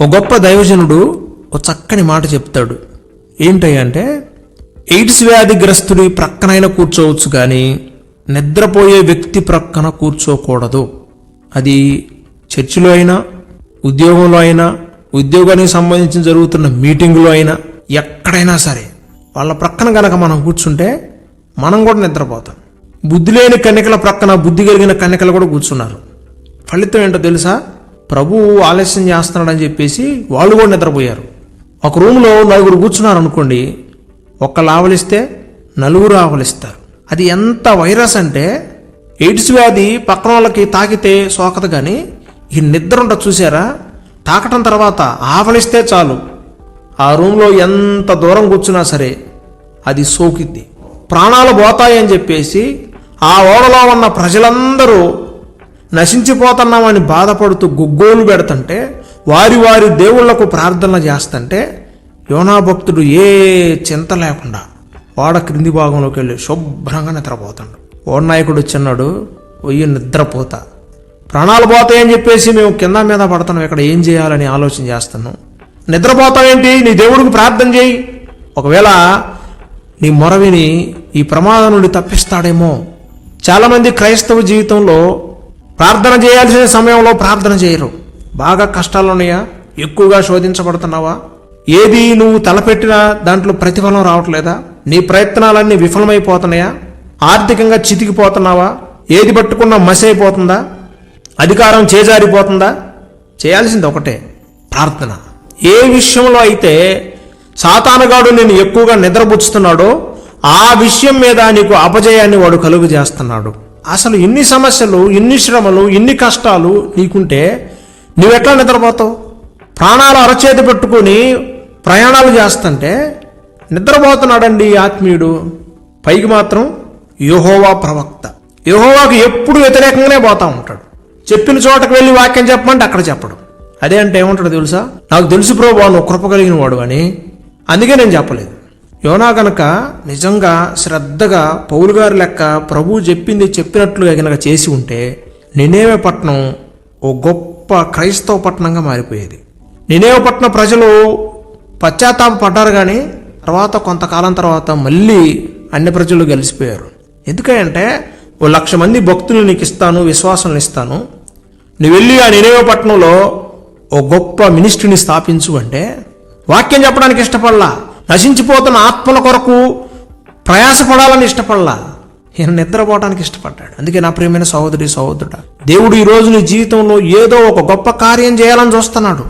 ఒక గొప్ప దైవజనుడు ఓ చక్కని మాట చెప్తాడు. ఏంటంటే ఎయిడ్స్ వ్యాధిగ్రస్తుడి ప్రక్కనైనా కూర్చోవచ్చు కానీ నిద్రపోయే వ్యక్తి ప్రక్కన కూర్చోకూడదు. అది చర్చిలో అయినా ఉద్యోగంలో అయినా ఉద్యోగానికి సంబంధించి జరుగుతున్న మీటింగులో అయినా ఎక్కడైనా సరే వాళ్ళ ప్రక్కన గనక మనం కూర్చుంటే మనం కూడా నిద్రపోతాం. బుద్ధి లేని కన్యకల ప్రక్కన బుద్ధి కలిగిన కన్యకలు కూడా కూర్చున్నారు. ఫలితం ఏంటో తెలుసా? ప్రభువు ఆలస్యం చేస్తున్నాడని చెప్పేసి వాళ్ళు కూడా నిద్రపోయారు. ఒక రూమ్లో నలుగురు కూర్చున్నారు అనుకోండి ఒక్కళ్ళు ఆవలిస్తే నలుగురు ఆవలిస్తారు. అది ఎంత వైరస్ అంటే ఎయిడ్స్ వ్యాధి పక్కన వాళ్ళకి తాకితే సోకదు కానీ ఈ నిద్ర ఉంటుంది చూసారా? తాకటం తర్వాత ఆవలిస్తే చాలు. ఆ రూమ్లో ఎంత దూరం కూర్చున్నా సరే అది సోకిద్ది. ప్రాణాలు పోతాయని చెప్పేసి ఆ ఓడలో ఉన్న ప్రజలందరూ నశించిపోతున్నామని బాధపడుతూ గుగ్గోలు పెడుతుంటే వారి వారి దేవుళ్ళకు ప్రార్థన చేస్తుంటే యోనా భక్తుడు ఏ చింత లేకుండా వాడ క్రింది భాగంలోకి వెళ్ళి శుభ్రంగా నిద్రపోతాడు. ఓడనాయకుడు వచ్చిన్నాడు నిద్రపోతా. ప్రాణాలు పోతాయని చెప్పేసి మేము కింద మీద పడుతున్నాం ఇక్కడ ఏం చేయాలని ఆలోచన చేస్తున్నాం. నిద్రపోతావేంటి? నీ దేవుడికి ప్రార్థన చేయి. ఒకవేళ నీ మొరవిని ఈ ప్రమాదం నుండి తప్పిస్తాడేమో. చాలామంది క్రైస్తవ జీవితంలో ప్రార్థన చేయాల్సిన సమయంలో ప్రార్థన చేయరు. బాగా కష్టాలు ఉన్నాయా? ఎక్కువగా శోధించబడుతున్నావా? ఏది నువ్వు తలపెట్టినా దాంట్లో ప్రతిఫలం రావట్లేదా? నీ ప్రయత్నాలన్నీ విఫలమైపోతున్నాయా? ఆర్థికంగా చితికిపోతున్నావా? ఏది పట్టుకున్నా మసి అయిపోతుందా అధికారం చేజారిపోతుందా? చేయాల్సింది ఒకటే ప్రార్థన. ఏ విషయంలో అయితే సాతానుగాడు నేను ఎక్కువగా నిద్రపుచ్చుతున్నాడో ఆ విషయం మీద నీకు అపజయాన్ని వాడు కలుగు చేస్తున్నాడు. అసలు ఇన్ని సమస్యలు ఇన్ని శ్రమలు ఇన్ని కష్టాలు నీకుంటే నువ్వెట్లా నిద్రపోతావు? ప్రాణాలు అరచేతి పెట్టుకొని ప్రయాణాలు చేస్తుంటే నిద్రపోతున్నాడండి ఆత్మీయుడు. పైకి మాత్రం యహోవా ప్రవక్త. యహోవాకు ఎప్పుడు వ్యతిరేకంగానే పోతా ఉంటాడు. చెప్పిన చోటకు వెళ్ళి వాక్యం చెప్పమంటే అక్కడ చెప్పడం. అదే అంటే ఏమంటాడు తెలుసా? నాకు తెలుసు ప్రభు నువ్వు కృప కలిగిన వాడు అని. అందుకే నేను చెప్పలేదు. యోనా గనక నిజంగా శ్రద్ధగా పౌలుగారు లెక్క ప్రభు చెప్పింది చెప్పినట్లుగా గనక చేసి ఉంటే నినేవే పట్నం ఓ గొప్ప క్రైస్తవ పట్టణంగా మారిపోయేది. నినేవే పట్టణ ప్రజలు పశ్చాత్తాప పడ్డారు కానీ తర్వాత కొంతకాలం తర్వాత మళ్ళీ అన్ని ప్రజలు గెలిచిపోయారు. ఎందుకంటే ఓ లక్ష మంది భక్తులు నీకు ఇస్తాను విశ్వాసం ఇస్తాను. నువ్వు వెళ్ళి ఆ నినేవే పట్టణంలో ఓ గొప్ప మినిస్ట్రీని స్థాపించు అంటే వాక్యం చెప్పడానికి ఇష్టపడలా? నశించిపోతున్న ఆత్మల కొరకు ప్రయాసపడాలని ఇష్టపడలా. ఈయన నిద్రపోవడానికి ఇష్టపడ్డాడు. అందుకే నా ప్రియమైన సహోదరి సహోదరుడా దేవుడు ఈ రోజు నీ జీవితంలో ఏదో ఒక గొప్ప కార్యం చేయాలని చూస్తున్నాడు.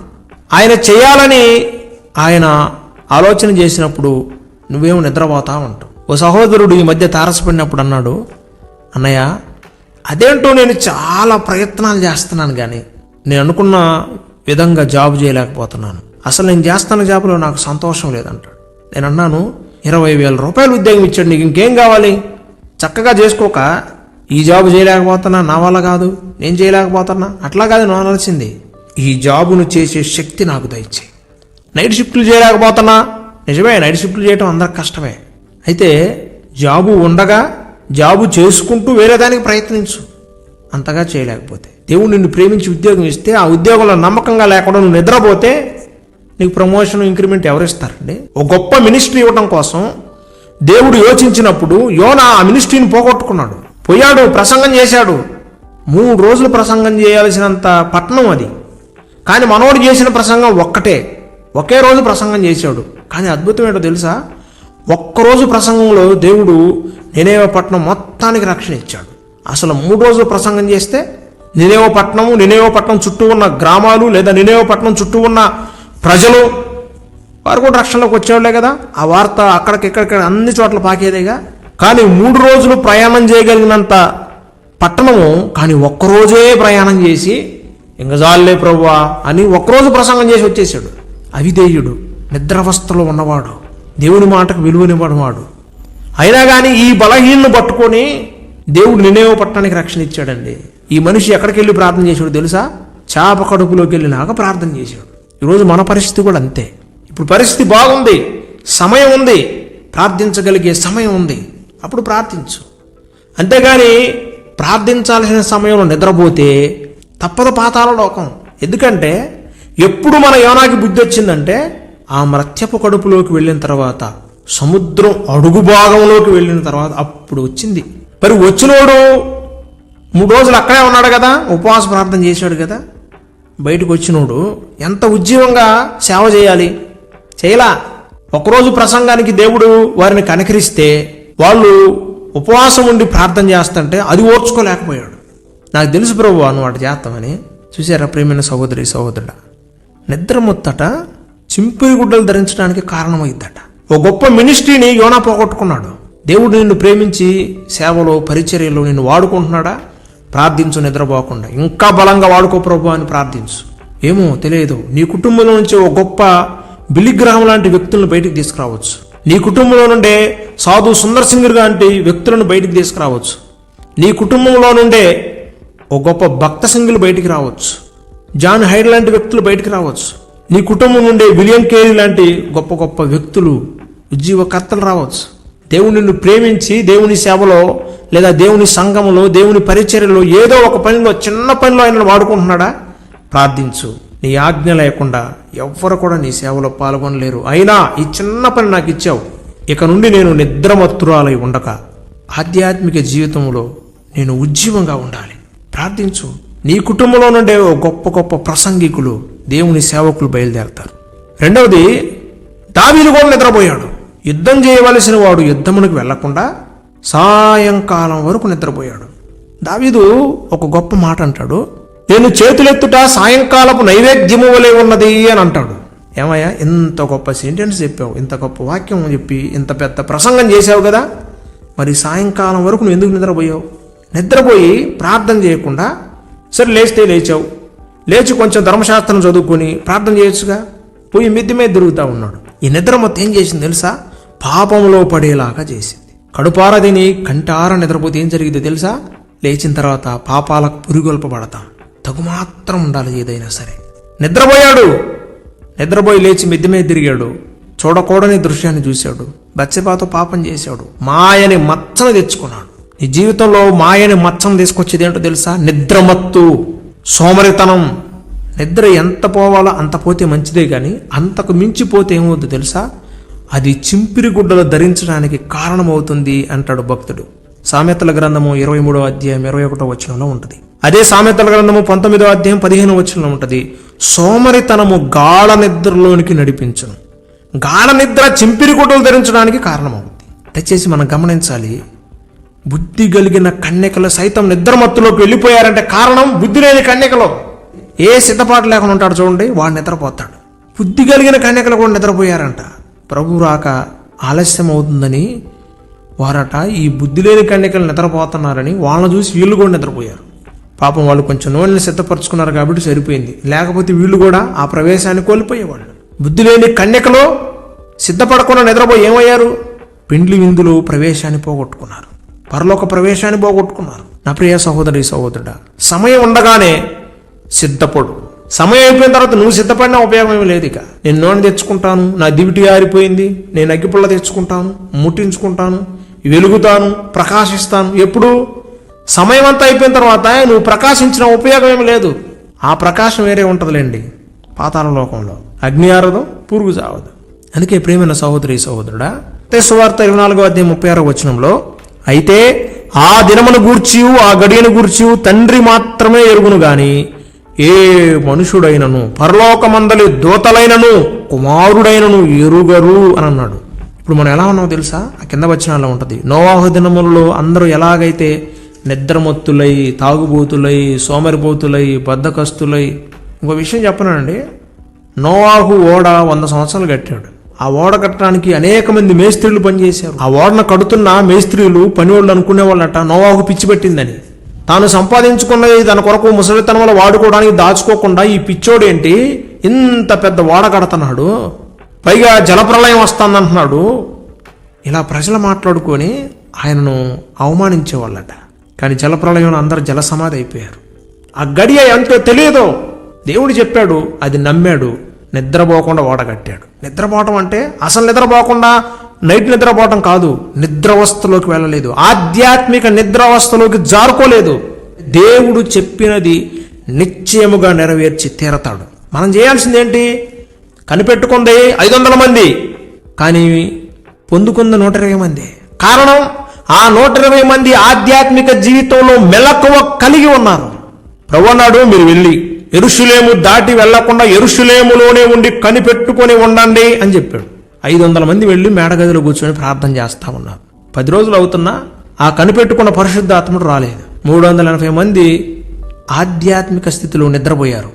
ఆయన చేయాలని ఆయన ఆలోచన చేసినప్పుడు నువ్వేమో నిద్రపోతా ఉంటావు ఓ సహోదరుడు ఈ మధ్య తారసపడినప్పుడు అన్నాడు అన్నయ్య అదేంటో నేను చాలా ప్రయత్నాలు చేస్తున్నాను కానీ నేను అనుకున్న విధంగా జాబ్ చేయలేకపోతున్నాను. అసలు నేను చేస్తున్న జాబ్లో నాకు సంతోషం లేదంటాడు. నేను అన్నాను ఇరవై వేల రూపాయలు ఉద్యోగం ఇచ్చాడు నీకు ఇంకేం కావాలి? చక్కగా చేసుకోక ఈ జాబ్ చేయలేకపోతున్నా నా వల్ల కాదు నేను చేయలేకపోతున్నా. అట్లా కాదు నువ్వు అనాల్సింది. ఈ జాబును చేసే శక్తి నాకు దయచేయి నైట్ షిఫ్ట్లు చేయలేకపోతున్నా. నిజమే నైట్ షిఫ్ట్లు చేయటం అందరికి కష్టమే. అయితే జాబు ఉండగా జాబు చేసుకుంటూ వేరే దానికి ప్రయత్నించు. అంతగా చేయలేకపోతే. దేవుడు నిన్ను ప్రేమించి ఉద్యోగం ఇస్తే ఆ ఉద్యోగంలో నమ్మకంగా లేకుండా నువ్వు నిద్రపోతే నీకు ప్రమోషన్ ఇంక్రిమెంట్ ఎవరిస్తారండి ఒక గొప్ప మినిస్ట్రీ ఇవ్వడం కోసం దేవుడు యోచించినప్పుడు యోన ఆ మినిస్ట్రీని పోగొట్టుకున్నాడు. పోయాడు ప్రసంగం చేశాడు. మూడు రోజులు ప్రసంగం చేయాల్సినంత పట్టణం అది. కానీ మనోడు చేసిన ప్రసంగం ఒక్కటే. ఒకే రోజు ప్రసంగం చేశాడు. కానీ అద్భుతం ఏంటో తెలుసా? ఒక్కరోజు ప్రసంగంలో దేవుడు నినేవ పట్టణం మొత్తానికి రక్షణ ఇచ్చాడు. అసలు మూడు రోజులు ప్రసంగం చేస్తే నినేవ పట్టణము నినేవ పట్టణం చుట్టూ ఉన్న గ్రామాలు లేదా నినేవ పట్టణం చుట్టూ ఉన్న ప్రజలు వారు కూడా రక్షణలోకి వచ్చేవాళ్ళే కదా. ఆ వార్త అక్కడికి అన్ని చోట్ల పాకేదేగా. కానీ మూడు రోజులు ప్రయాణం చేయగలిగినంత పట్టణము కానీ ఒక్కరోజే ప్రయాణం చేసి ఇంక జాలే ప్రభువా అని ఒక్కరోజు ప్రసంగం చేసి వచ్చేసాడు. అవిధేయుడు నిద్రావస్థలో ఉన్నవాడు దేవుని మాటకు విలువనివ్వడవాడు అయినా కానీ ఈ బలహీనను పట్టుకొని దేవుడు నినేవ పట్టణానికి రక్షణ ఇచ్చాడండి. ఈ మనిషి ఎక్కడికి వెళ్ళి ప్రార్థన చేశాడు తెలుసా? చాప కడుపులోకి వెళ్ళినాక ప్రార్థన చేశాడు. ఈరోజు మన పరిస్థితి కూడా అంతే. ఇప్పుడు పరిస్థితి బాగుంది సమయం ఉంది ప్రార్థించగలిగే సమయం ఉంది. అప్పుడు ప్రార్థించు. అంతేగాని ప్రార్థించాల్సిన సమయంలో నిద్రపోతే తప్పదు పాతాల లోకం. ఎందుకంటే ఎప్పుడు మన యోనాకి బుద్ధి వచ్చిందంటే ఆ మత్స్యపు కడుపులోకి వెళ్ళిన తర్వాత సముద్రం అడుగు భాగంలోకి వెళ్ళిన తర్వాత అప్పుడు వచ్చింది. మరి వచ్చినోడు మూడు రోజులు అక్కడే ఉన్నాడు కదా ఉపవాస ప్రార్థన చేశాడు కదా. బయటకు వచ్చినోడు ఎంత ఉజ్జీవంగా సేవ చేయాలి? చేయలా? ఒకరోజు ప్రసంగానికి దేవుడు వారిని కనకరిస్తే వాళ్ళు ఉపవాసం ఉండి ప్రార్థన చేస్తుంటే అది ఓర్చుకోలేకపోయాడు. నాకు తెలుసు ప్రభు అని వాటి చేస్తామని. చూసారా ప్రేమైన సహోదరి సహోదరుడ? నిద్ర ముత్తట చింపిరి గుడ్డలు ధరించడానికి కారణమైద్దట. ఓ గొప్ప మినిస్ట్రీని యోనా పోగొట్టుకున్నాడు. దేవుడు నిన్ను ప్రేమించి సేవలో పరిచర్యలో నిన్ను వాడుకుంటున్నాడా? ప్రార్థించు నిద్రపోకుండా. ఇంకా బలంగా వాడుకో ప్రభు అని ప్రార్థించు. ఏమో తెలియదు. నీ కుటుంబంలో నుంచి ఒక గొప్ప బిలిగ్రహం లాంటి వ్యక్తులను బయటికి తీసుకురావచ్చు. నీ కుటుంబంలో నుండే సాధు సుందర్ సింగర్ లాంటి వ్యక్తులను బయటికి తీసుకురావచ్చు. నీ కుటుంబంలో నుండే ఒక గొప్ప భక్త సింగులు బయటికి రావచ్చు. జాన్ హైడ్ లాంటి వ్యక్తులు బయటికి రావచ్చు. నీ కుటుంబం నుండే విలియం కేరీ లాంటి గొప్ప గొప్ప వ్యక్తులు ఉజ్జీవకర్తలు రావచ్చు. దేవుని ప్రేమించి దేవుని సేవలో లేదా దేవుని సంఘములో దేవుని పరిచర్యలో ఏదో ఒక పనిలో చిన్న పనిలో ఆయన వాడుకుంటున్నాడా? ప్రార్థించు. నీ ఆజ్ఞ లేకుండా ఎవ్వరు కూడా నీ సేవలో పాల్గొనలేరు. అయినా ఈ చిన్న పని నాకు ఇచ్చావు. ఇక నుండి నేను నిద్రమత్తురాలై ఉండక. ఆధ్యాత్మిక జీవితంలో నేను ఉజ్జీవంగా ఉండాలి. ప్రార్థించు. నీ కుటుంబంలో నుండే ఓ గొప్ప గొప్ప ప్రసంగికులు దేవుని సేవకులు బయలుదేరతారు. రెండవది దావీలు కూడా నిద్రపోయాడు. యుద్ధం చేయవలసిన వాడు యుద్ధమునికి వెళ్ళకుండా సాయంకాలం వరకు నిద్రపోయాడు. దావీదు ఒక గొప్ప మాట అంటాడు. నేను చేతులెత్తుట సాయంకాలపు నైవేద్యము వలె ఉన్నది అని అంటాడు. ఏమయ్యా ఇంత గొప్ప సెంటెన్స్ చెప్పావు ఇంత గొప్ప వాక్యం చెప్పి ఇంత పెద్ద ప్రసంగం చేసావు కదా. మరి సాయంకాలం వరకు నువ్వు ఎందుకు నిద్రపోయావు? నిద్రపోయి ప్రార్థన చేయకుండా సరే లేస్తే లేచావు. లేచి కొంచెం ధర్మశాస్త్రం చదువుకొని ప్రార్థన చేయొచ్చుగా. పోయి మిద్ది మీద తిరుగుతూ ఉన్నాడు. ఈ నిద్ర మొత్తం ఏం చేసింది తెలుసా? పాపంలో పడేలాగా చేసింది. కడుపార తిని కంటార నిద్రపోతే ఏం జరిగిందో తెలుసా? లేచిన తర్వాత పాపాలకు పురిగొల్పబడతాం. తగుమాత్రం ఉండాలి ఏదైనా సరే. నిద్రపోయాడు. నిద్రపోయి లేచి మిద్దె మీద తిరిగాడు. చూడకూడని దృశ్యాన్ని చూశాడు. బచ్చబాతో పాపం చేశాడు. మాయని మచ్చను తెచ్చుకున్నాడు. నీ జీవితంలో మాయని మచ్చను తీసుకొచ్చేది ఏంటో తెలుసా? నిద్రమత్తు. సోమరితనం. నిద్ర ఎంత పోవాలో అంత పోతే మంచిదే కానీ అంతకు మించిపోతే ఏమవుతుందో తెలుసా? అది చింపిరి గుడ్డలు ధరించడానికి కారణమవుతుంది అంటాడు భక్తుడు. సామెతల గ్రంథము ఇరవై మూడో అధ్యాయం ఇరవై ఒకటో వచనంలో ఉంటుంది. అదే సామెతల గ్రంథము పంతొమ్మిదో అధ్యాయం పదిహేను వచనంలో ఉంటుంది. సోమరితనము గాఢ నిద్రలోనికి నడిపించను. గాఢ నిద్ర చింపిరి గుడ్డలు ధరించడానికి కారణమవుతుంది. దయచేసి మనం గమనించాలి. బుద్ధి కలిగిన కన్యకలు సైతం నిద్రమత్తులోకి వెళ్ళిపోయారంటే కారణం బుద్ధి లేని కన్యకలు. ఏ సిద్ధపాటు లేకుండా ఉంటాడు చూడండి వాడు నిద్రపోతాడు. బుద్ధి కలిగిన కన్యకలు కూడా నిద్రపోయారంట. ప్రభు రాక ఆలస్యం అవుతుందని వారట ఈ బుద్ధి లేని కన్యకలు నిద్రపోతున్నారని వాళ్ళని చూసి వీళ్ళు కూడా నిద్రపోయారు. పాపం వాళ్ళు కొంచెం నూనెని సిద్ధపరచుకున్నారు కాబట్టి సరిపోయింది. లేకపోతే వీళ్ళు కూడా ఆ ప్రవేశాన్ని కోల్పోయేవాళ్ళు. బుద్ధి లేని కన్యకలు సిద్ధపడకుండా నిద్రపోయి ఏమయ్యారు? పెండ్లి విందులు ప్రవేశాన్ని పోగొట్టుకున్నారు. పరలోక ప్రవేశాన్ని పోగొట్టుకున్నారు. నా ప్రియ సహోదరి సహోదరుడా సమయం ఉండగానే సిద్ధపడు. సమయం అయిపోయిన తర్వాత నువ్వు సిద్ధపడినా ఉపయోగం ఏమి లేదు ఇక. నేను నూనె తెచ్చుకుంటాను నా దివిటి ఆరిపోయింది నేను అగ్గిపుల్ల తెచ్చుకుంటాను ముట్టించుకుంటాను వెలుగుతాను ప్రకాశిస్తాను. ఎప్పుడు? సమయం అంతా అయిపోయిన తర్వాత నువ్వు ప్రకాశించిన ఉపయోగం ఏమి లేదు. ఆ ప్రకాశం వేరే ఉంటుందిలేండి పాతాల లోకంలో. అగ్ని ఆరదు పురుగు చావదు. అందుకే ప్రేమైన సహోదరి సహోదరుడా సువార్త ఇరవై నాలుగో అధ్యాయం ముప్పై ఆరో వచనంలో అయితే ఆ దినమును గూర్చియు ఆ గడియను గూర్చియు తండ్రి మాత్రమే ఎరుగును గాని ఏ మనుషుడైనను పరలోకమందలి దూతలైనను కుమారుడైనను ఎరుగరు అని అన్నాడు ఇప్పుడు మనం ఎలా ఉన్నామో తెలుసా? ఆ కింద వచనాల్లో ఉంటుంది. నోవాహు దినములలో అందరూ ఎలాగైతే నిద్రమత్తులై తాగుబోతులై సోమరిపోతులై బద్ధకస్తులై ఇంకో విషయం చెప్పనండి. నోవాహు ఓడ వంద సంవత్సరాలు కట్టాడు. ఆ ఓడ కట్టడానికి అనేక మంది మేస్త్రీలు పనిచేశారు. ఆ ఓడను కడుతున్న మేస్త్రీలు పనివాళ్ళు అనుకునే వాళ్ళట నోవాహు పిచ్చి పెట్టిందని. తాను సంపాదించుకున్నది తన కొరకు ముసలితనంలో వాడుకోవడానికి దాచుకోకుండా ఈ పిచ్చోడేంటి? ఇంత పెద్ద ఓడ కడుతున్నాడు పైగా జలప్రలయం వస్తుందంటున్నాడు ఇలా ప్రజలు మాట్లాడుకొని ఆయనను అవమానించేవాళ్ళట. కానీ జలప్రలయం అందరు జల సమాధి అయిపోయారు. ఆ గడియ ఎంతో తెలియదో? దేవుడు చెప్పాడు అది నమ్మాడు. నిద్రపోకుండా ఓడగట్టాడు నిద్రపోవటం అంటే అసలు నిద్రపోకుండా నైట్ నిద్రపోవటం కాదు నిద్రావస్థలోకి వెళ్ళలేదు. ఆధ్యాత్మిక నిద్రావస్థలోకి జారుకోలేదు. దేవుడు చెప్పినది నిశ్చయముగా నెరవేర్చి తీరతాడు. మనం చేయాల్సింది ఏంటి కనిపెట్టుకుంది ఐదు వందల మంది కానీ పొందుకుంది నూట ఇరవై మంది. కారణం ఆ నూట ఇరవై మంది ఆధ్యాత్మిక జీవితంలో మెలకువ కలిగి ఉన్నారు. ప్రభు మీరు వెళ్ళి ఎరుషులేము దాటి వెళ్ళకుండా ఎరుషులేములోనే ఉండి కనిపెట్టుకొని ఉండండి అని చెప్పాడు. ఐదు వందల మంది వెళ్ళి మేడగదిలో కూర్చొని ప్రార్థన చేస్తా ఉన్నారు. పది రోజులు అవుతున్నా ఆ కనిపెట్టుకున్న పరిశుద్ధాత్ముడు రాలేదు. మూడు వందల ఎనభై మంది ఆధ్యాత్మిక స్థితిలో నిద్రపోయారు.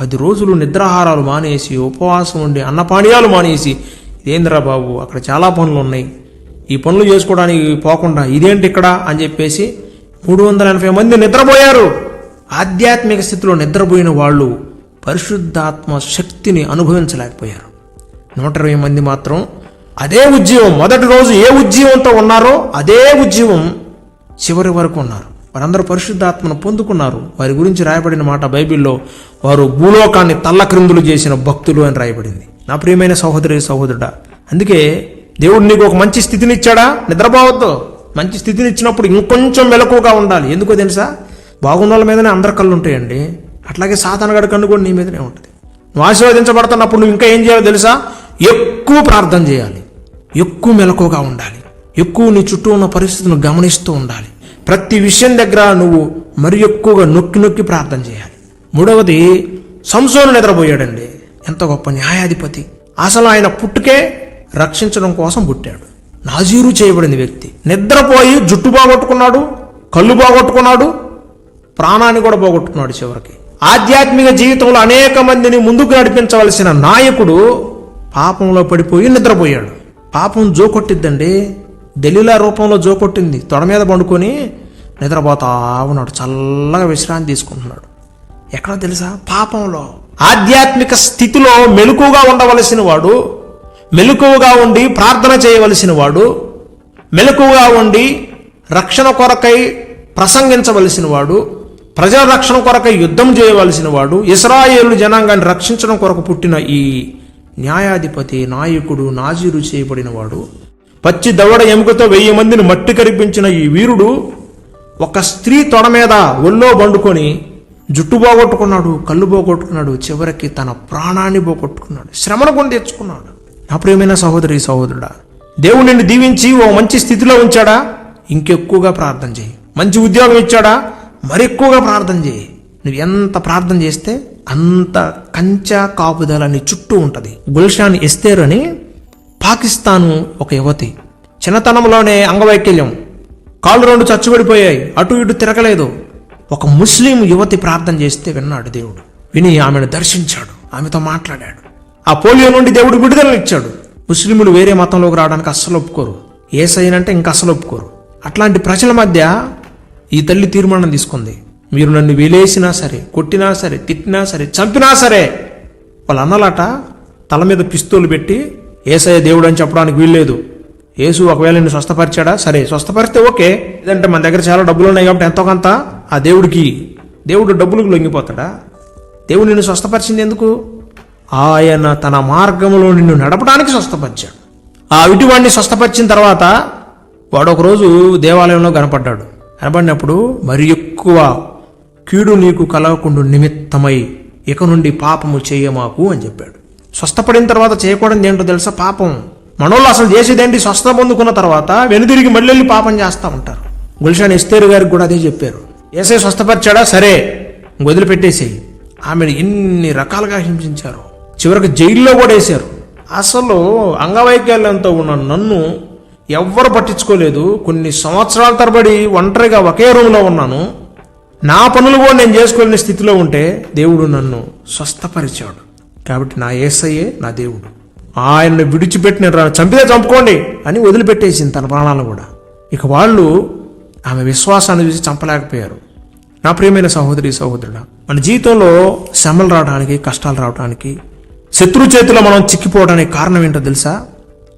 పది రోజులు నిద్రాహారాలు మానేసి ఉపవాసం ఉండి అన్నపానీయాలు మానేసి ఇదేంద్రా బాబు అక్కడ చాలా పనులు ఉన్నాయి. ఈ పనులు చేసుకోవడానికి పోకుండా ఇదేంటి ఇక్కడ? అని చెప్పేసి మూడు వందల ఎనభై మంది నిద్రపోయారు. ఆధ్యాత్మిక స్థితిలో నిద్రపోయిన వాళ్ళు పరిశుద్ధాత్మ శక్తిని అనుభవించలేకపోయారు. నూట ఇరవై మంది మాత్రం అదే ఉద్యమం మొదటి రోజు ఏ ఉద్యమంతో ఉన్నారో అదే ఉద్యమం చివరి వరకు ఉన్నారు. వారందరూ పరిశుద్ధాత్మను పొందుకున్నారు. వారి గురించి రాయబడిన మాట బైబిల్లో వారు భూలోకాన్ని తల్లక్రిందులు చేసిన భక్తులు అని రాయబడింది. నా ప్రియమైన సహోదరి సహోదరుడా అందుకే దేవుడు నీకు ఒక మంచి స్థితిని ఇచ్చాడా నిద్రపోవద్దు. మంచి స్థితిని ఇచ్చినప్పుడు ఇంకొంచెం మెలకువగా ఉండాలి. ఎందుకో తెలుసా? బాగున్న వాళ్ళ మీదనే అందరి కళ్ళు ఉంటాయండి. అట్లాగే సాతానగడ కన్ను కూడా నీ మీదనే ఉంటుంది. నువ్వు ఆశీర్వదించబడుతున్నప్పుడు నువ్వు ఇంకా ఏం చేయాలో తెలుసా? ఎక్కువ ప్రార్థన చేయాలి. ఎక్కువ మెలకుగా ఉండాలి. ఎక్కువ నీ చుట్టూ ఉన్న పరిస్థితులను గమనిస్తూ ఉండాలి. ప్రతి విషయం దగ్గర నువ్వు మరి ఎక్కువగా నొక్కి నొక్కి ప్రార్థన చేయాలి. మూడవది సంసోను నిద్రపోయాడండి. ఎంత గొప్ప న్యాయాధిపతి. అసలు ఆయన పుట్టుకే రక్షించడం కోసం పుట్టాడు. నాజీరు చేయబడిన వ్యక్తి. నిద్రపోయి జుట్టు బాగొట్టుకున్నాడు కళ్ళు బాగొట్టుకున్నాడు ప్రాణాన్ని కూడా పోగొట్టుకున్నాడు చివరికి. ఆధ్యాత్మిక జీవితంలో అనేక మందిని ముందుకు నడిపించవలసిన నాయకుడు పాపంలో పడిపోయి నిద్రపోయాడు. పాపం జోకొట్టిద్దండి. దలీలా రూపంలో జోకొట్టింది. తొడ మీద పండుకొని నిద్రపోతా ఉన్నాడు. చల్లగా విశ్రాంతి తీసుకుంటున్నాడు. ఎక్కడ తెలుసా? పాపంలో. ఆధ్యాత్మిక స్థితిలో మెలకుగా ఉండవలసిన వాడు మెలకువగా ఉండి ప్రార్థన చేయవలసిన వాడు మెలకువగా ఉండి రక్షణ కొరకై ప్రసంగించవలసిన వాడు ప్రజల రక్షణ కొరకై యుద్ధం చేయవలసిన వాడు ఇస్రాయేలు జనాంగాన్ని రక్షించడం కొరకు పుట్టిన ఈ న్యాయాధిపతి నాయకుడు నాజీరు చేయబడినవాడు. పచ్చి దవడ ఎముకతో వెయ్యి మందిని మట్టి కరిపించిన ఈ వీరుడు ఒక స్త్రీ తొడ మీద ఒళ్ళో బండుకొని జుట్టు పోగొట్టుకున్నాడు కళ్ళు పోగొట్టుకున్నాడు చివరికి తన ప్రాణాన్ని పోగొట్టుకున్నాడు శ్రమను కొని తెచ్చుకున్నాడు. నా ప్రియమైన సహోదరి సహోదరుడా దేవుడు నిన్ను దీవించి ఓ మంచి స్థితిలో ఉంచాడా? ఇంకెక్కువగా ప్రార్థన చేయి. మంచి ఉద్యోగం ఇచ్చాడా? మరెక్కువగా ప్రార్థన చేయి. నువ్వు ఎంత ప్రార్థన చేస్తే అంత కంచా కాపుదలని చుట్టూ ఉంటుంది. గుల్షాన్ ఎస్తేర్ అని పాకిస్తాను ఒక యువతి. చిన్నతనంలోనే అంగవైకల్యం. కాళ్ళు రెండు చచ్చుబడిపోయాయి. అటు ఇటు తిరగలేదు. ఒక ముస్లిం యువతి ప్రార్థన చేస్తే విన్నాడు దేవుడు. విని ఆమెను దర్శించాడు. ఆమెతో మాట్లాడాడు. ఆ పోలియో నుండి దేవుడు విడుదలనిచ్చాడు ముస్లింలు వేరే మతంలోకి రావడానికి అస్సలు ఒప్పుకోరు. ఏసైనంటే ఇంకా అస్సలు ఒప్పుకోరు. అట్లాంటి ప్రజల మధ్య ఈ తల్లి తీర్మానం తీసుకుంది. మీరు నన్ను వేలేసినా సరే కొట్టినా సరే తిట్టినా సరే చంపినా సరే వాళ్ళ అన్నలాట తల మీద పిస్తూలు పెట్టి ఏసయ్య దేవుడు అని చెప్పడానికి వీల్లేదు. యేసు ఒకవేళ నేను స్వస్థపరిచాడా? సరే స్వస్థపరిస్తే ఓకే. లేదంటే మన దగ్గర చాలా డబ్బులు ఉన్నాయి కాబట్టి ఎంతో కొంత ఆ దేవుడికి దేవుడు డబ్బులకు లొంగిపోతాడా? దేవుడు నిన్ను స్వస్థపరిచింది ఎందుకు? ఆయన తన మార్గంలో నిన్ను నడపడానికి స్వస్థపరిచాడు. ఆ విటివాడిని స్వస్థపరిచిన తర్వాత వాడు ఒకరోజు దేవాలయంలో కనపడ్డాడు. కనపడినప్పుడు మరి ఎక్కువ కీడు నీకు కలగకుండా నిమిత్తమై ఇక నుండి పాపము చేయమాకు అని చెప్పాడు. స్వస్థపడిన తర్వాత చేయకూడదు ఏంటో తెలుసా? పాపం. మనోళ్ళు అసలు చేసేదేంటి? స్వస్థ పొందుకున్న తర్వాత వెనుదిరిగి మళ్ళీ వెళ్ళి పాపం చేస్తూ ఉంటారు. గుల్షాన్ ఇస్తేరు గారికి కూడా అదే చెప్పారు. ఏసై స్వస్థపరిచాడా? సరే వదిలిపెట్టేసేయి. ఆమెను ఎన్ని రకాలుగా హింసించారు. చివరికి జైల్లో కూడా వేశారు. అసలు అంగవైకల్యంతో ఉన్న నన్ను ఎవ్వరు పట్టించుకోలేదు. కొన్ని సంవత్సరాల తరబడి ఒంటరిగా ఒకే రూమ్లో ఉన్నాను. నా పనులు కూడా నేను చేసుకోలేని స్థితిలో ఉంటే దేవుడు నన్ను స్వస్థపరిచాడు. కాబట్టి నా ఏసయ్యే నా దేవుడు. ఆయన్ని విడిచిపెట్టిన రా చంపితే చంపుకోండి అని వదిలిపెట్టేసింది తన ప్రాణాలను కూడా. ఇక వాళ్ళు ఆమె విశ్వాసాన్ని చూసి చంపలేకపోయారు. నా ప్రియమైన సహోదరి సహోదరుడు మన జీవితంలో శ్రమలు రావడానికి కష్టాలు రావడానికి శత్రు చేతిలో మనం చిక్కిపోవడానికి కారణం ఏంటో తెలుసా?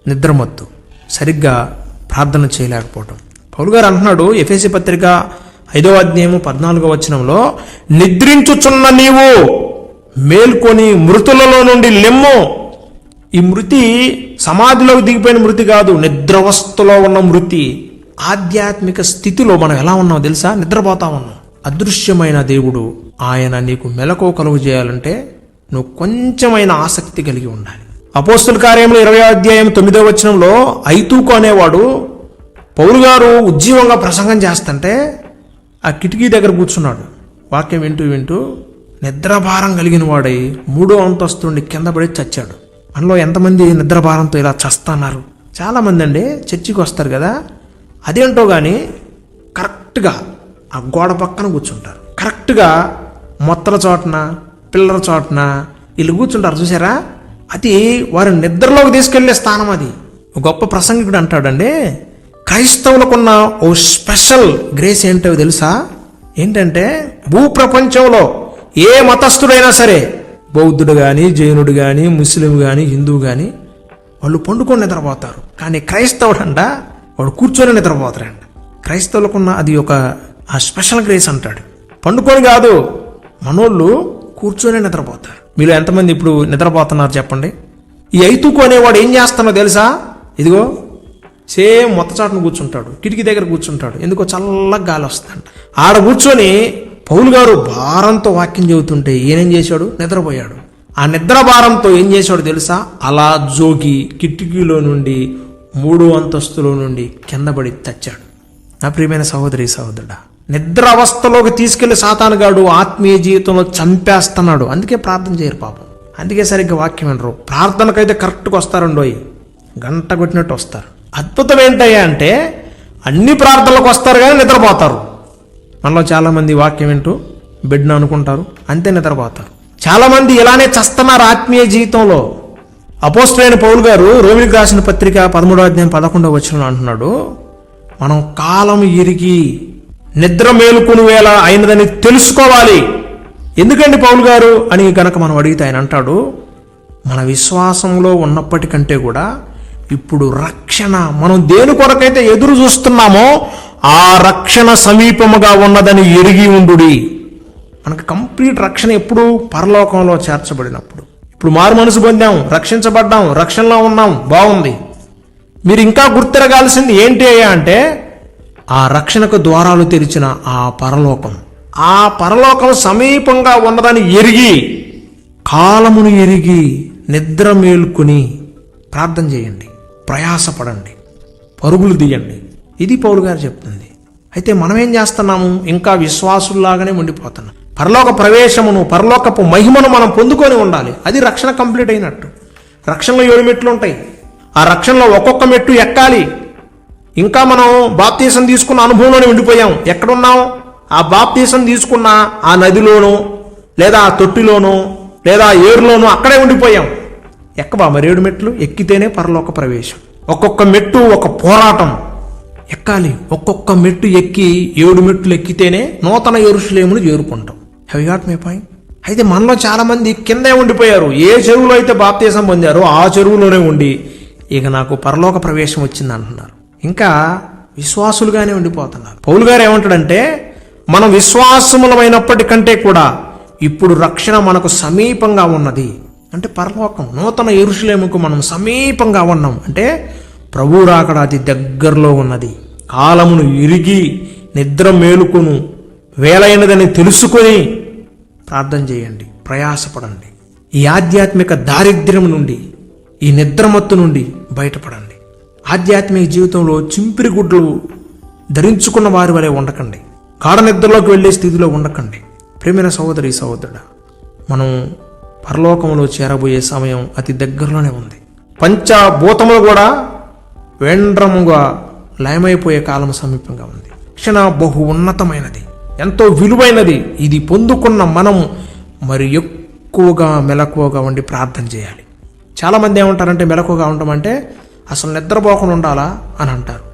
నిద్రమత్తు సరిగ్గా ప్రార్థన చేయలేకపోవటం. పౌలు గారు అంటున్నాడు ఎఫ్ఎసి పత్రిక ఐదవ అధ్యాయము పద్నాలుగో వచనంలో నిద్రించుచున్న నీవు మేల్కొని మృతులలో నుండి లెమ్ము. ఈ మృతి సమాధిలోకి దిగిపోయిన మృతి కాదు నిద్రవస్థలో ఉన్న మృతి. ఆధ్యాత్మిక స్థితిలో మనం ఎలా ఉన్నాం తెలుసా? నిద్రపోతా ఉన్నాం. అదృశ్యమైన దేవుడు ఆయన నీకు మెలకో కలుగు చేయాలంటే నువ్వు కొంచెమైన ఆసక్తి కలిగి ఉండాలి. అపోస్తుల కార్యంలో ఇరవై అధ్యాయం తొమ్మిదో వచనంలో ఐతూకు అనేవాడు పౌరుగారు ఉజ్జీవంగా ప్రసంగం చేస్తుంటే ఆ కిటికీ దగ్గర కూర్చున్నాడు. వాక్యం వింటూ వింటూ నిద్రభారం కలిగిన వాడై మూడో అంతస్తుండి కింద పడి చచ్చాడు. మనలో ఎంతమంది నిద్రభారంతో ఇలా చస్తున్నారు? చాలామంది అండి చర్చికి వస్తారు కదా అదేంటో కానీ కరెక్ట్గా ఆ గోడ పక్కన కూర్చుంటారు. కరెక్ట్గా మొత్తల చోటన పిల్లల చోటన వీళ్ళు కూర్చుంటారు చూసారా? అది వారి నిద్రలోకి తీసుకెళ్ళే స్థానం అది. ఒక గొప్ప ప్రసంగికుడు అంటాడండి క్రైస్తవులకున్న ఓ స్పెషల్ గ్రేస్ ఏంటో తెలుసా? ఏంటంటే భూప్రపంచంలో ఏ మతస్థుడైనా సరే బౌద్ధుడు కానీ జైనుడు కానీ ముస్లిం కానీ హిందువు కానీ వాళ్ళు పండుకొని నిద్రపోతారు. కానీ క్రైస్తవుడంట వాడు కూర్చొని నిద్రపోతారంట క్రైస్తవులకున్న అది ఒక ఆ స్పెషల్ గ్రేస్ అంటాడు. పండుకొని కాదు మనోళ్ళు కూర్చొని నిద్రపోతారు. మీరు ఎంతమంది ఇప్పుడు నిద్రపోతున్నారు చెప్పండి? ఈ ఐతుకు అనేవాడు ఏం చేస్తానో తెలుసా? ఇదిగో సేమ్ మొత్త చాటును కూర్చుంటాడు కిటికీ దగ్గర కూర్చుంటాడు. ఎందుకో చల్లగా గాలి వస్తుందంట. ఆడ కూర్చొని పౌలు గారు భారంతో వాక్యం చెబుతుంటే ఈయనేం చేశాడు? నిద్రపోయాడు. ఆ నిద్ర భారంతో ఏం చేశాడు తెలుసా? అలా జోగి కిటికీలో నుండి మూడో అంతస్తులో నుండి కింద పడి తచ్చాడు. నా ప్రియమైన సహోదరి సహోదరుడా నిద్ర అవస్థలోకి తీసుకెళ్ళి సాతానుగాడు ఆత్మీయ జీవితంలో చంపేస్తున్నాడు. అందుకే ప్రార్థన చేయరు పాపం. అందుకే సరిగ్గా వాక్యం వినరు. ప్రార్థనకైతే కరెక్ట్గా వస్తారండోయ్. గంట కొట్టినట్టు వస్తారు. అద్భుతం ఏంటయ్యా అంటే అన్ని ప్రార్థనలకు వస్తారు కానీ నిద్రపోతారు. మనలో చాలామంది వాక్యం వింటూ బిడ్డను అనుకుంటారు అంతే నిద్రపోతారు. చాలామంది ఇలానే చస్తున్నారు ఆత్మీయ జీవితంలో. అపోస్టులైన పౌలు గారు రోమిలికి రాసిన పత్రిక పదమూడో అధ్యాయం పదకొండవ వచ్చిన అంటున్నాడు మనం కాలం ఇరిగి నిద్ర మేలుకుని వేళ అయినదని తెలుసుకోవాలి. ఎందుకండి పౌలు గారు అని కనుక మనం అడిగితే ఆయన అంటాడు మన విశ్వాసంలో ఉన్నప్పటికంటే కూడా ఇప్పుడు రక్షణ మనం దేని కొరకైతే ఎదురు చూస్తున్నామో ఆ రక్షణ సమీపముగా ఉన్నదని ఎరిగి ఉండుడి. మనకు కంప్లీట్ రక్షణ ఎప్పుడు పరలోకంలో చేర్చబడినప్పుడు. ఇప్పుడు మారు మనసు పొందాం రక్షించబడ్డాం రక్షణలో ఉన్నాం బాగుంది. మీరు ఇంకా గుర్తిరగాల్సింది ఏంటి అయ్యా అంటే ఆ రక్షణకు ద్వారాలు తెరిచిన ఆ పరలోకం. ఆ పరలోకం సమీపంగా ఉన్నదని ఎరిగి కాలమును ఎరిగి నిద్ర మేల్కొని ప్రార్థన చేయండి. ప్రయాసపడండి. పరుగులు తీయండి. ఇది పౌలు గారు చెప్తుంది. అయితే మనం ఏం చేస్తున్నాము? ఇంకా విశ్వాసుల్లాగానే ఉండిపోతున్నాం. పరలోక ప్రవేశమును పరలోకపు మహిమను మనం పొందుకొని ఉండాలి. అది రక్షణ కంప్లీట్ అయినట్టు. రక్షణలో ఏడు మెట్లు ఉంటాయి. ఆ రక్షణలో ఒక్కొక్క మెట్టు ఎక్కాలి. ఇంకా మనం బాప్తీసం తీసుకున్న అనుభవంలోనే ఉండిపోయాం. ఎక్కడున్నాం? ఆ బాప్తీసం తీసుకున్న ఆ నదిలోనో లేదా ఆ తొట్టిలోనో లేదా ఏరులోనో అక్కడే ఉండిపోయాం. ఎక్కవా మరేడు మెట్లు ఎక్కితేనే పరలోక ప్రవేశం. ఒక్కొక్క మెట్టు ఒక పోరాటం. ఎక్కాలి. ఒక్కొక్క మెట్టు ఎక్కి ఏడు మెట్లు ఎక్కితేనే నూతన ఎరుషులేమును చేరుకుంటాం. హ్యావ్ గాట్ మై పాయింట్ అయితే మనలో చాలా మంది కిందే ఉండిపోయారు. ఏ చెరువులో అయితే బాప్తీసం పొందారో ఆ చెరువులోనే ఉండి ఇక నాకు పరలోక ప్రవేశం వచ్చింది అంటున్నారు. ఇంకా విశ్వాసులుగానే ఉండిపోతున్నారు. పౌలు గారు ఏమంటాడంటే మనం విశ్వాసములమైనప్పటికంటే కూడా ఇప్పుడు రక్షణ మనకు సమీపంగా ఉన్నది. అంటే పరలోకం నూతన ఎరుషులేముకు మనం సమీపంగా ఉన్నాం. అంటే ప్రభు రాకడ అతి దగ్గరలో ఉన్నది. కాలమును ఇరిగి నిద్ర మేలుకొను వేలైనదని తెలుసుకొని ప్రార్థన చేయండి ప్రయాసపడండి. ఈ ఆధ్యాత్మిక దారిద్ర్యం నుండి ఈ నిద్రమత్తు నుండి బయటపడండి. ఆధ్యాత్మిక జీవితంలో చింపిరి గుడ్లు ధరించుకున్న వారి వలె ఉండకండి. కాడ నిద్రలోకి వెళ్ళే స్థితిలో ఉండకండి. ప్రేమైన సహోదరి సహోదరుడా మనం పరలోకంలో చేరబోయే సమయం అతి దగ్గరలోనే ఉంది. పంచభూతములు కూడా వేండ్రముగా లయమైపోయే కాలం సమీపంగా ఉంది. క్షణ బహు ఉన్నతమైనది. ఎంతో విలువైనది. ఇది పొందుకున్న మనము మరి ఎక్కువగా మెలకువగా ఉండి ప్రార్థన చేయాలి. చాలామంది ఏమంటారంటే మెలకువగా ఉండమంటే అసలు నిద్రపోకుండా ఉండాలా అని అంటారు.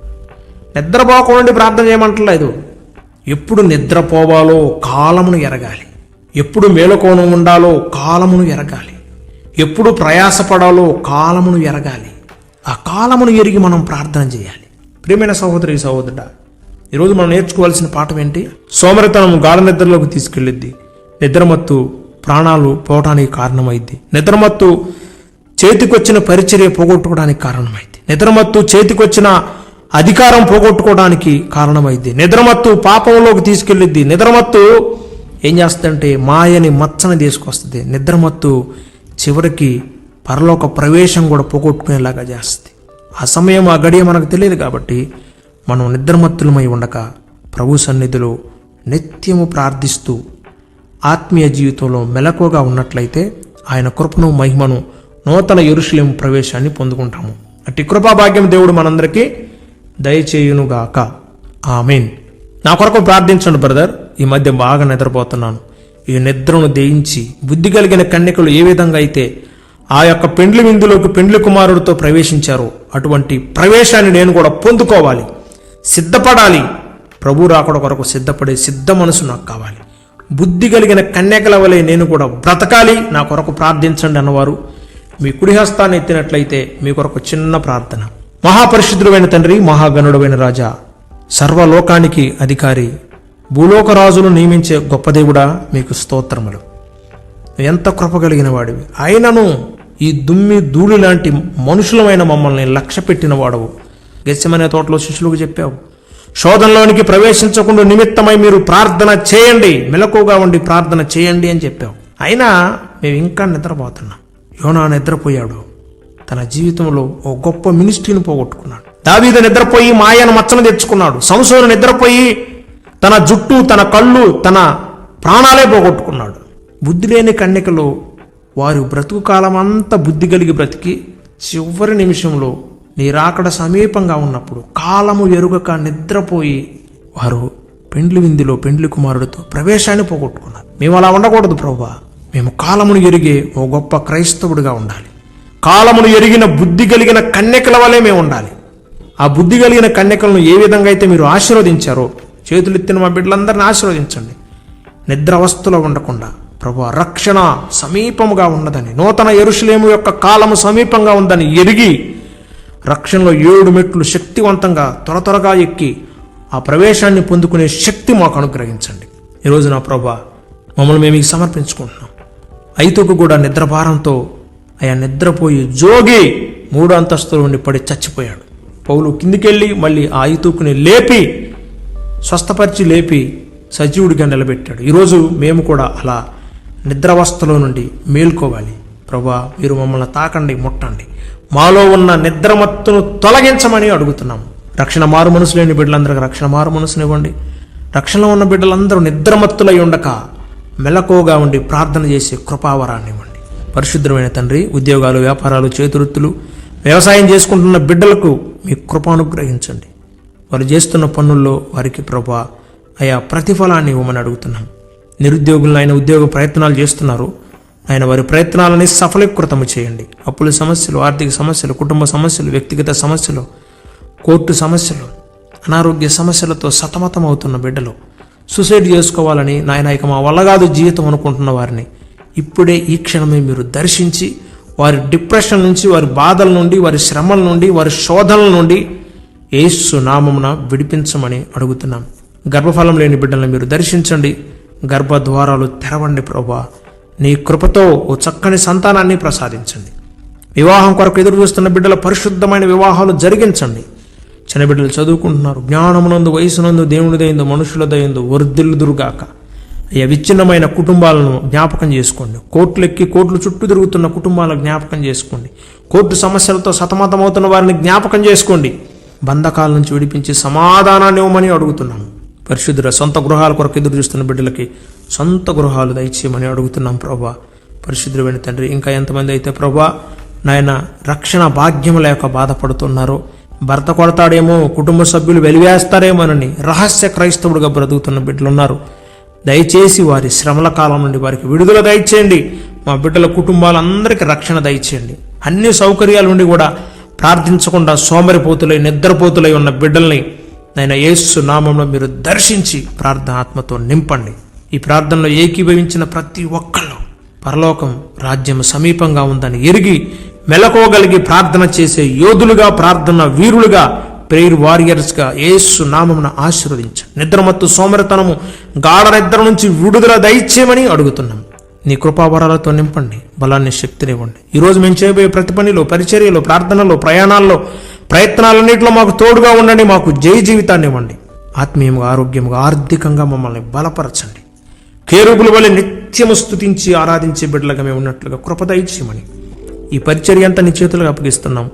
నిద్రపోకుండా ఉండి ప్రార్థన చేయమంటలేదు. ఎప్పుడు నిద్రపోవాలో కాలమును ఎరగాలి. ఎప్పుడు మేలుకోను ఉండాలో కాలమును ఎరగాలి. ఎప్పుడు ప్రయాసపడాలో కాలమును ఎరగాలి. ఆ కాలమును ఎరిగి మనం ప్రార్థన చేయాలి. ప్రియమైన సహోదరి సహోదరుడ ఈరోజు మనం నేర్చుకోవాల్సిన పాఠం ఏంటి? సోమరితనం గాఢ నిద్రలోకి తీసుకెళ్ళిద్ది. నిద్రమత్తు ప్రాణాలు పోవటానికి కారణమైద్ది. నిద్రమత్తు చేతికొచ్చిన పరిచర్య పోగొట్టుకోవడానికి కారణమైంది నిద్రమత్తు చేతికొచ్చిన అధికారం పోగొట్టుకోవడానికి కారణమైంది నిద్రమత్తు పాపంలోకి తీసుకెళ్ళిద్ది. నిద్రమత్తు ఏం చేస్తుందంటే మాయని మచ్చని తీసుకొస్తుంది. నిద్రమత్తు చివరికి పరలోక ప్రవేశం కూడా పోగొట్టుకునేలాగా చేస్తుంది. ఆ సమయం ఆ గడియ మనకు తెలియదు కాబట్టి మనం నిద్రమత్తులమై ఉండక ప్రభు సన్నిధిలో నిత్యము ప్రార్థిస్తూ ఆత్మీయ జీవితంలో మెలకుగా ఉన్నట్లయితే ఆయన కృపను మహిమను నూతన ఎరుషులేం ప్రవేశాన్ని పొందుకుంటాము. అట్టి కృపాభాగ్యం దేవుడు మనందరికీ దయచేయునుగాక. ఆమెన్. నా కొరకు ప్రార్థించండి బ్రదర్. ఈ మధ్య బాగా నిద్రపోతున్నాను. ఈ నిద్రను దేయించి బుద్ధి కలిగిన కన్యకలు ఏ విధంగా అయితే ఆ యొక్క పెండ్లి విందులోకి పెండ్లి కుమారుడితో ప్రవేశించారో అటువంటి ప్రవేశాన్ని నేను కూడా పొందుకోవాలి. సిద్ధపడాలి. ప్రభు రాకడ కొరకు సిద్ధపడే సిద్ధ మనసు నాకు కావాలి. బుద్ధి కలిగిన కన్యకల వలె నేను కూడా బ్రతకాలి. నా కొరకు ప్రార్థించండి అన్నవారు. మీ కుడిహస్తాన్ని ఎత్తినట్లయితే మీ కొరకు చిన్న ప్రార్థన. మహాపరిశుద్ధుడైన తండ్రి మహాగణుడమైన రాజా సర్వలోకానికి అధికారి భూలోక రాజును నియమించే గొప్ప దేవుడా మీకు స్తోత్రములు. ఎంత కృప కలిగిన వాడివి. అయినను ఈ దుమ్మి ధూళి లాంటి మనుషులమైన మమ్మల్ని లక్ష్య పెట్టిన వాడవు. గెస్సమనే తోటలో శిష్యులకు చెప్పావు. శోధనలోనికి ప్రవేశించకుండా నిమిత్తమై మీరు ప్రార్థన చేయండి మెలకుగా ఉండి ప్రార్థన చేయండి అని చెప్పావు. అయినా మేము ఇంకా నిద్రపోతున్నాం. యోనా నిద్రపోయాడు. తన జీవితంలో ఓ గొప్ప మినిస్ట్రీని పోగొట్టుకున్నాడు. దావీద నిద్రపోయి మాయను మచ్చను తెచ్చుకున్నాడు. సంసోను నిద్రపోయి తన జుట్టు తన కళ్ళు తన ప్రాణాలే పోగొట్టుకున్నాడు. బుద్ధి లేని కన్యకలో వారు బ్రతుకు కాలం అంతా బుద్ధి కలిగి బ్రతికి చివరి నిమిషంలో నీరాకడ సమీపంగా ఉన్నప్పుడు కాలము ఎరుగక నిద్రపోయి వారు పెండ్లి విందులో పెండ్లి కుమారుడితో ప్రవేశాన్ని పోగొట్టుకున్నారు. మేము అలా ఉండకూడదు ప్రభా మేము కాలమును ఎరిగే ఓ గొప్ప క్రైస్తవుడిగా ఉండాలి. కాలమును ఎరిగిన బుద్ధి కలిగిన కన్యకల వలె మేము ఉండాలి. ఆ బుద్ధి కలిగిన కన్యకలను ఏ విధంగా అయితే మీరు ఆశీర్వదించారో చేతులెత్తిన మా బిడ్డలందరిని ఆశీర్వదించండి. నిద్ర అవస్థలో ఉండకుండా ప్రభు రక్షణ సమీపముగా ఉన్నదని నూతన ఎరుషులేము యొక్క కాలము సమీపంగా ఉందని ఎరిగి రక్షణలో ఏడు మెట్లు శక్తివంతంగా త్వర త్వరగా ఎక్కి ఆ ప్రవేశాన్ని పొందుకునే శక్తి మాకు అనుగ్రహించండి. ఈరోజు నా ప్రభా మమ్మల్ని మేము మీకు సమర్పించుకుంటున్నాం. ఐతుకు కూడా నిద్రభారంతో ఆయా నిద్రపోయి జోగి మూడు అంతస్తుల ఉండి పడి చచ్చిపోయాడు. పౌలు కిందికెళ్ళి మళ్ళీ ఆ ఐతుకుని లేపి స్వస్థపరిచి లేపి సజీవుడిగా నిలబెట్టాడు. ఈరోజు మేము కూడా అలా నిద్రావస్థలో నుండి మేల్కోవాలి. ప్రభా మీరు మమ్మల్ని తాకండి ముట్టండి. మాలో ఉన్న నిద్రమత్తును తొలగించమని అడుగుతున్నాము రక్షణ మారు మనసు లేని బిడ్డలందరికీ రక్షణ మారు మనసునివ్వండి రక్షణలో ఉన్న బిడ్డలందరూ నిద్రమత్తులై ఉండక మెలకువగా ఉండి ప్రార్థన చేసే కృపావరాన్ని ఇవ్వండి. పరిశుద్ధమైన తండ్రి ఉద్యోగాలు వ్యాపారాలు చేతురుత్తులు వ్యవసాయం చేసుకుంటున్న బిడ్డలకు మీ కృప అనుగ్రహించండి. వారు చేస్తున్న పనుల్లో వారికి ప్రభా ఆయా ప్రతిఫలాన్ని ఇవ్వమని అడుగుతున్నాం నిరుద్యోగులను ఆయన ఉద్యోగ ప్రయత్నాలు చేస్తున్నారు. ఆయన వారి ప్రయత్నాలని సఫలీకృతము చేయండి. అప్పుల సమస్యలు ఆర్థిక సమస్యలు కుటుంబ సమస్యలు వ్యక్తిగత సమస్యలు కోర్టు సమస్యలు అనారోగ్య సమస్యలతో సతమతం అవుతున్న బిడ్డలు సూసైడ్ చేసుకోవాలని నాయన ఇక మా వల్లగాదు జీవితం అనుకుంటున్న వారిని ఇప్పుడే ఈ క్షణమే మీరు దర్శించి వారి డిప్రెషన్ నుంచి వారి బాధల నుండి వారి శ్రమల నుండి వారి శోధనల నుండి ఏసు నామమున విడిపించమని అడుగుతున్నాం. గర్భఫలం లేని బిడ్డలను మీరు దర్శించండి. గర్భద్వారాలు తెరవండి ప్రభా. నీ కృపతో ఓ చక్కని సంతానాన్ని ప్రసాదించండి. వివాహం కొరకు ఎదురు చూస్తున్న బిడ్డల పరిశుద్ధమైన వివాహాలు జరిగించండి. చిన్న బిడ్డలు చదువుకుంటున్నారు. జ్ఞానమునందు వయసునందు దేవుని దయందు మనుషుల దయందు వర్ధిల్లుదురుగాక. అయ్యా విచ్ఛిన్నమైన కుటుంబాలను జ్ఞాపకం చేసుకోండి. కోట్లెక్కి కోట్లు చుట్టూ తిరుగుతున్న కుటుంబాలను జ్ఞాపకం చేసుకోండి. కోర్టు సమస్యలతో సతమతమవుతున్న వారిని జ్ఞాపకం చేసుకోండి. బంధకాల నుంచి విడిపించి సమాధానాన్ని ఇవ్వమని అడుగుతున్నాము. పరిశుద్ధుల సొంత గృహాల కొరకు ఎదురు చూస్తున్న బిడ్డలకి సొంత గృహాలు దయచేయమని అడుగుతున్నాం ప్రభా. పరిశుద్ధులైన తండ్రి ఇంకా ఎంతమంది అయితే ప్రభా నాయన రక్షణ భాగ్యం లేక బాధపడుతున్నారో భర్త కొడతాడేమో కుటుంబ సభ్యులు వెలివేస్తారేమోనని రహస్య క్రైస్తవుడిగా బ్రతుకుతున్న బిడ్డలున్నారు. దయచేసి వారి శ్రమల కాలం నుండి వారికి విడుదల దయచేయండి. మా బిడ్డల కుటుంబాలందరికీ రక్షణ దయచేయండి. అన్ని సౌకర్యాల నుండి కూడా ప్రార్థించకుండా సోమరిపోతులై నిద్రపోతులై ఉన్న బిడ్డల్ని నాయన యేసు నామంలో మీరు దర్శించి ప్రార్థన ఆత్మతో నింపండి. ఈ ప్రార్థనలో ఏకీభవించిన ప్రతి ఒక్కళ్ళు పరలోకం రాజ్యం సమీపంగా ఉందని ఎరిగి మెలకోగలిగి ప్రార్థన చేసే యోధులుగా ప్రార్థన వీరులుగా ప్రేయర్ వారియర్స్గా ఏసు నామమున ఆశీర్వదించండి. నిద్రమత్తు సోమరితనము గాఢ నిద్ర నుంచి విడుదల దయచేయమని అడుగుతున్నాం. నీ కృపావరాలతో నింపండి బలాన్ని శక్తినివ్వండి ఈరోజు మేము చేయబోయే ప్రతి పనిలో పరిచర్యలో ప్రార్థనలో ప్రయాణాల్లో ప్రయత్నాలన్నింటిలో మాకు తోడుగా ఉండండి మాకు జై జీవితాన్ని ఇవ్వండి. ఆత్మీయంగా ఆరోగ్యంగా ఆర్థికంగా మమ్మల్ని బలపరచండి. కేరుబుల వలె నిత్యము స్తుతించి ఆరాధించే బిడ్డలుగా మేము ఉన్నట్లుగా కృపదయచేయమని ఈ పరిచర్య అంతా నీ చేతులకు అప్పగిస్తున్నాం.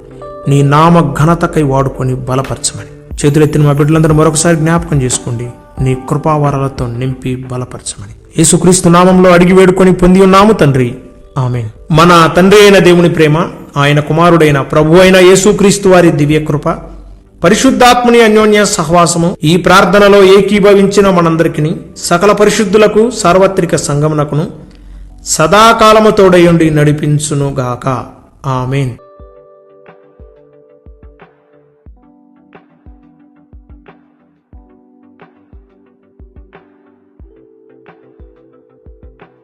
నీ నామ ఘనతకై వాడుకొని బలపరచమని. చేతులెత్తిన మా బిడ్డలందరూ మరొకసారి జ్ఞాపకం చేసుకోండి. నీ కృపావరాలతో నింపి బలపరచమని. యేసుక్రీస్తు నామంలో అడిగి వేడుకొని పొంది ఉన్నాము తండ్రి. ఆమె మన తండ్రి అయిన దేవుని ప్రేమ ఆయన కుమారుడైన ప్రభు అయిన యేసుక్రీస్తు వారి దివ్య కృప పరిశుద్ధాత్మని అన్యోన్య సహవాసము ఈ ప్రార్థనలో ఏకీభవించిన మనందరికీ సకల పరిశుద్ధులకు సార్వత్రిక సంగమునకును సదాకాలము తోడయుండి నడిపించునుగాక. ఆమెన్.